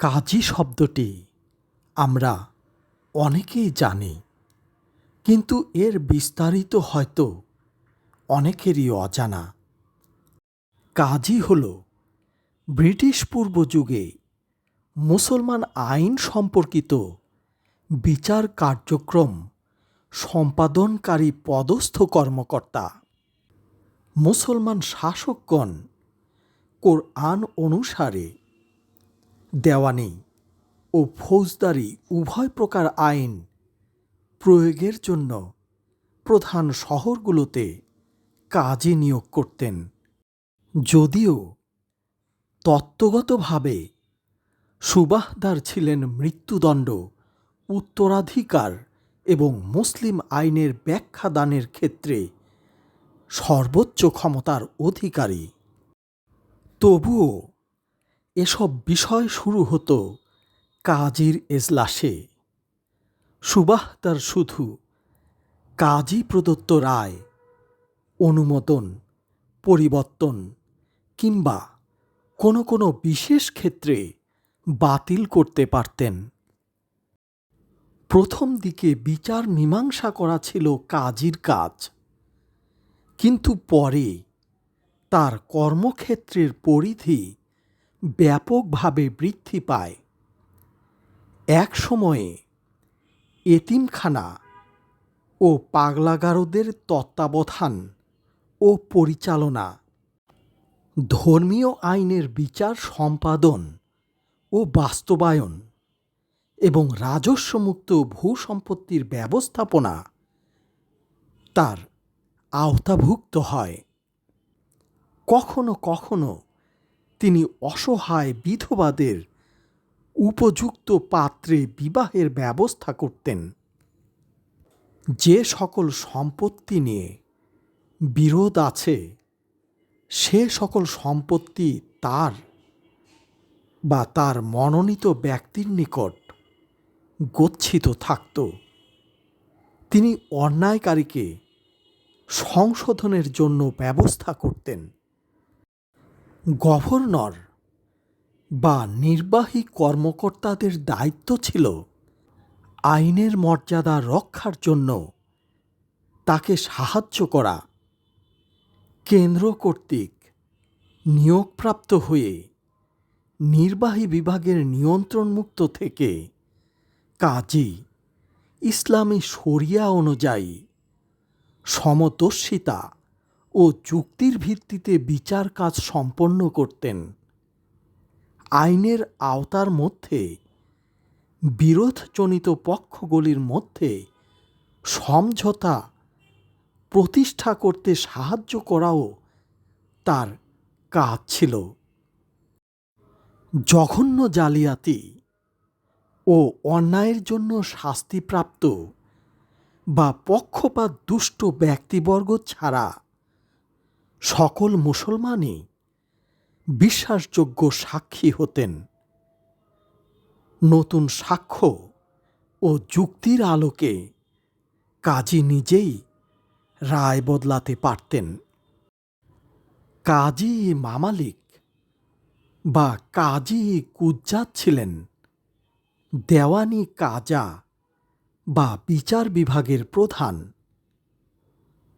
কাজী শব্দটি আমরা অনেকেই জানি, কিন্তু এর বিস্তারিত হয়তো অনেকেরই অজানা। কাজী হল ব্রিটিশ পূর্ব যুগে মুসলমান আইন সম্পর্কিত বিচার কার্যক্রম সম্পাদনকারী পদস্থ কর্মকর্তা। মুসলমান শাসকগণ কোরআন অনুসারে দেওয়ানি ও ফৌজদারি, উভয় প্রকার আইন প্রয়োগের জন্য প্রধান শহরগুলোতে কাজে নিয়োগ করতেন। যদিও তত্ত্বগতভাবে সুবাহদার ছিলেন মৃত্যুদণ্ড, উত্তরাধিকার এবং মুসলিম আইনের ব্যাখ্যা দানের ক্ষেত্রে সর্বোচ্চ ক্ষমতার অধিকারী। তবুও এসব বিষয় শুরু হতো কাজীর এজলাসে। সুবাহদার শুধু কাজী প্রদত্ত রায়, অনুমোদন, পরিবর্তন কিংবা কোনো কোনো বিশেষ ক্ষেত্রে বাতিল করতে পারতেন। প্রথম দিকে বিচার মীমাংসা করা ছিল কাজীর কাজ, কিন্তু পরে তার কর্মক্ষেত্রের পরিধি ব্যাপকভাবে বৃদ্ধি পায়। এক সময়ে এতিমখানা ও পাগলাগারদের তত্ত্বাবধান ও পরিচালনা, ধর্মীয় আইনের বিচার সম্পাদন ও বাস্তবায়ন এবং রাজস্বমুক্ত ভূসম্পত্তির ব্যবস্থাপনা তার আওতাভুক্ত হয়। কখনো কখনো তিনি অসহায় বিধবাদের উপযুক্ত পাত্রে বিবাহের ব্যবস্থা করতেন। যে সকল সম্পত্তি নিয়ে বিরোধ আছে, সে সকল সম্পত্তি তার বা তার মনোনীত ব্যক্তির নিকট গচ্ছিত থাকত। তিনি অন্যায়কারীকে সংশোধনের জন্য ব্যবস্থা করতেন। গভর্নর বা নির্বাহী কর্মকর্তাদের দায়িত্ব ছিল আইনের মর্যাদা রক্ষার জন্য তাকে সাহায্য করা। কেন্দ্র কর্তৃক নিয়োগপ্রাপ্ত হয়ে নির্বাহী বিভাগের নিয়ন্ত্রণমুক্ত থেকে কাজী ইসলামী শরিয়া অনুযায়ী সমদর্শিতা ও যুক্তির ভিত্তিতে বিচার কাজ সম্পন্ন করতেন। আইনের আওতার মধ্যে, বিরোধজনিত পক্ষগুলির মধ্যে সমঝোতা প্রতিষ্ঠা করতে সাহায্য করাও তার কাজ ছিল। জঘন্য জালিয়াতি ও অন্যায়ের জন্য শাস্তিপ্রাপ্ত বা পক্ষপাত দুষ্ট ব্যক্তিবর্গ ছাড়া সকল মুসলমানই বিশ্বাসযোগ্য সাক্ষী হতেন। নতুন সাক্ষ্য ও যুক্তির আলোকে কাজী নিজেই রায় বদলাতে পারতেন। কাজী মামালিক বা কাজী কুজ্জাত ছিলেন। দেওয়ানি কাজা বা বিচার বিভাগের প্রধান।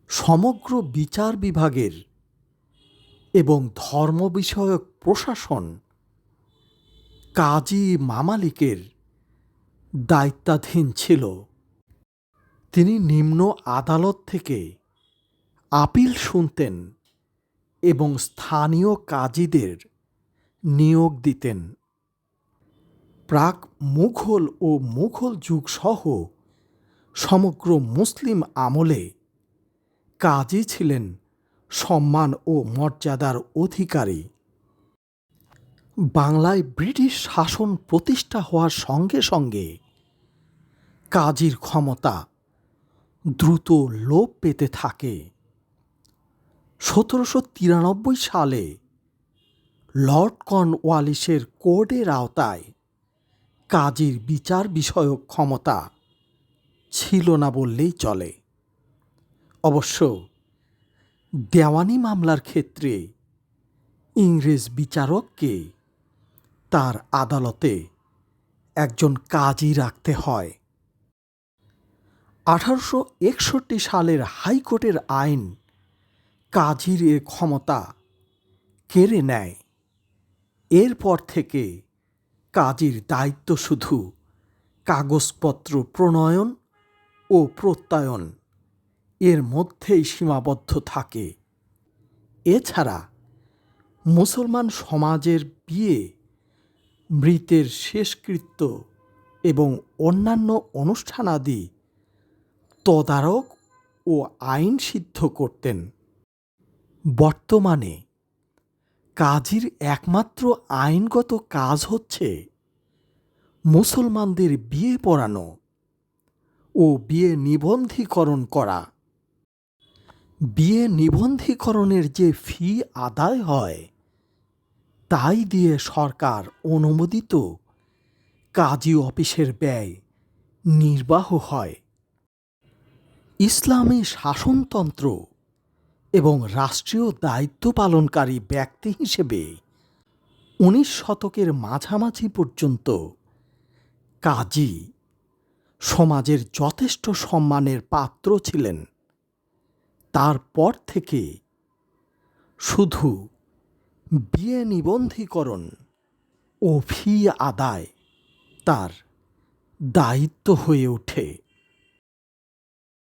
সমগ্র বিচার বিভাগের এবং ধর্ম বিষয়ক প্রশাসন কাজী মামালিকের দায়িত্বাধীন ছিল। তিনি নিম্ন আদালত থেকে আপিল শুনতেন এবং স্থানীয় কাজীদের নিয়োগ দিতেন। প্রাক মুঘল ও মুঘল যুগসহ সমগ্র মুসলিম আমলে কাজী ছিলেন সম্মান ও মর্যাদার অধিকারী। বাংলায় ব্রিটিশ শাসন প্রতিষ্ঠা হওয়ার সঙ্গে সঙ্গে কাজীর ক্ষমতা দ্রুত লোপ পেতে থাকে। সতেরোশো তিরানব্বই সালে লর্ড কর্নওয়ালিসের কোর্টের আওতায় কাজীর বিচার বিষয়ক ক্ষমতা ছিল না বললেই চলে। অবশ্য দেওয়ানি মামলার ক্ষেত্রে ইংরেজ বিচারককে তার আদালতে একজন কাজী রাখতে হয়। আঠারোশো একষট্টি সালের হাইকোর্টের আইন কাজীর এ ক্ষমতা কেড়ে নেয়। এরপর থেকে কাজীর দায়িত্ব শুধু কাগজপত্র প্রণয়ন ও প্রত্যয়ন এর মধ্যেই সীমাবদ্ধ থাকে। এছাড়া, মুসলমান সমাজের বিয়ে, মৃতের শেষকৃত্য এবং অন্যান্য অনুষ্ঠানাদি তদারক ও আইন সিদ্ধ করতেন। বর্তমানে, কাজীর একমাত্র আইনগত কাজ হচ্ছে মুসলমানদের বিয়ে পড়ানো ও বিয়ে নিবন্ধীকরণ করা। বিয়ে নিবন্ধীকরণের যে ফি আদায় হয়, তাই দিয়ে সরকার অনুমোদিত কাজী অফিসের ব্যয় নির্বাহ হয়। ইসলামী শাসনতন্ত্র এবং রাষ্ট্রীয় দায়িত্ব পালনকারী ব্যক্তি হিসেবে উনিশ শতকের মাঝামাঝি পর্যন্ত কাজী সমাজের যথেষ্ট সম্মানের পাত্র ছিলেন। তারপর থেকে শুধু বিয়ে নিবন্ধীকরণ ও ফি আদায় তার দায়িত্ব হয়ে ওঠে।